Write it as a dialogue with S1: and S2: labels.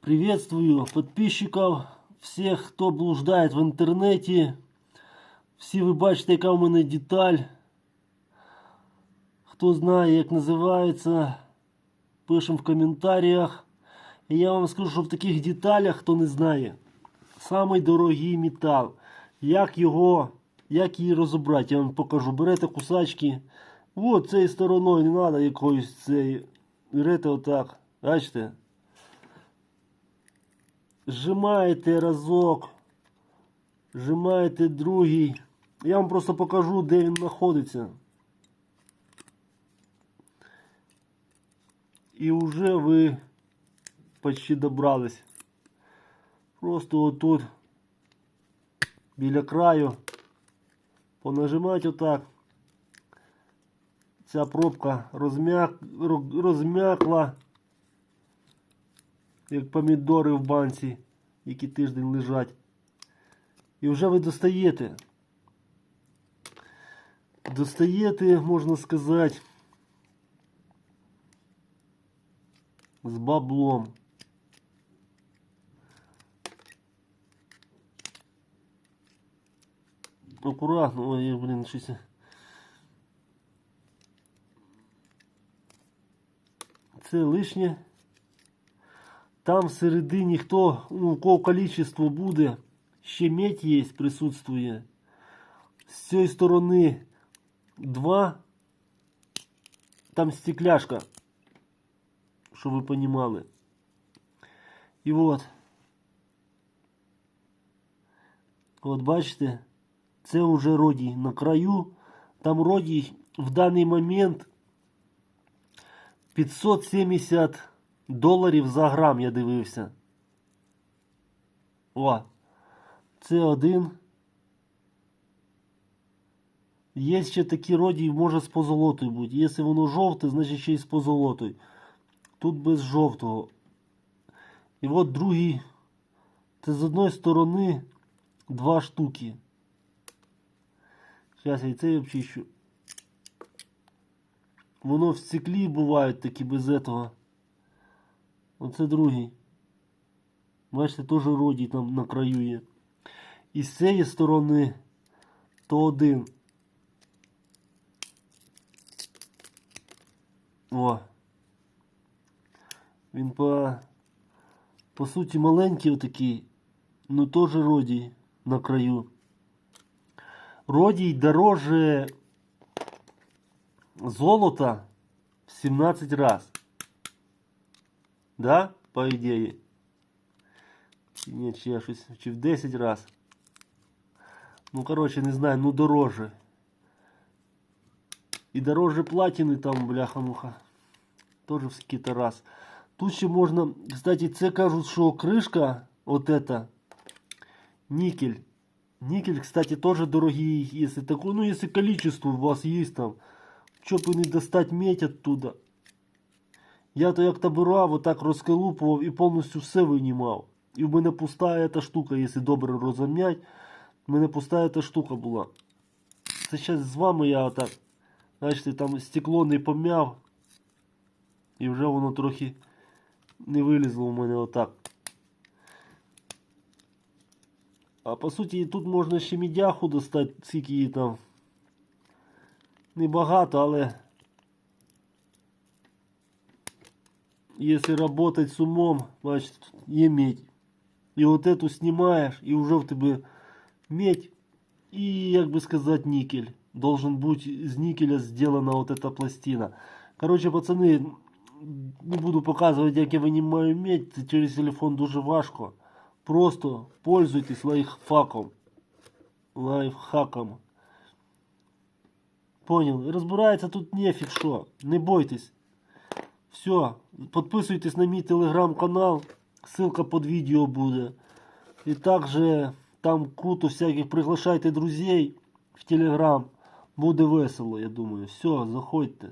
S1: Приветствую подписчиков, всех, хто блуждає в інтернеті. Всі ви бачите, яка в мене деталь. Хто знає, як називається, пишемо в коментарях. І я вам скажу, що в таких деталях, хто не знає, самий дорогий метал. Як його, як її розібрати, я вам покажу. Берете кусачки. От цією стороною не треба якоїсь цієї. Берете отак. Бачите? Зжимаєте разок. Зжимаєте другий. Я вам просто покажу, де він знаходиться. І вже ви почти добрались. Просто отут біля краю понажимати отак. Ця пробка розм'як, ро- розм'якла, як помідори в банці, які тиждень лежать. І вже ви достаєте. Достаєте, можна сказати, з баблом. Акуратно, ой, я, блін, щось. Це лишнє. Там всередині хто, ну, у кого количество буде, ще медь є, присутствує. З цієї сторони два. Там стекляшка. Щоб ви понімали. І от. От бачите, це вже родій на краю. Там родій в даний момент 570 доларів за грам я дивився. О, це один. Є ще такі роді, може з позолотою бути. Якщо воно жовте, значить ще й з позолотою. Тут без жовтого. І от другий. Це з одної сторони два штуки. Зараз я і цей обчищу. Воно в стеклі бувають такі без этого. Оце другий. Бачите, теж родій там на краю є. І з цієї сторони то один. О. Він по, по суті маленький отакий, ну теж родій на краю. Родій дороже золота в 17 раз. Да? По ідеї. Чи ні, чи я щось, чи в 10 раз. Ну, короче, не знаю, ну дороже. І дороже платини там, бляха-муха. Тоже в скільки раз. Тут ще можна, кстати, це кажуть, що кришка, вот эта, никель. Никель, кстати, тоже дорогие, если такое, ну, если количество у вас есть там, що б і не достать медь оттуда. Я то як табурав, отак розколупував і повністю все винімав. І в мене пуста эта штука, якщо добре розумнять, в мене пуста эта штука була. Це зараз з вами я отак, бачите, там стекло не пом'яв. І вже воно трохи не вилізло у мене отак. А по суті тут можна ще мідяху достати, скільки її там. Небагато, але якщо працювати з умом, бачите, тут є медь. І от эту знімаєш, і вже в тебе медь і, як би сказати, никель. Должен бути з никеля зроблена вот эта пластина. Короче, пацани, не буду показувати, як я винімаю медь, це через телефон дуже важко. Просто пользуйтесь лайфхаком. Лайфхаком. Понял. Розбирається тут нефіг що. Не бойтесь. Все. Підписуйтесь на мій телеграм-канал. Ссылка під відео буде. І також там круто всяких приглашайте друзей в телеграм. Буде весело, я думаю. Все, заходьте.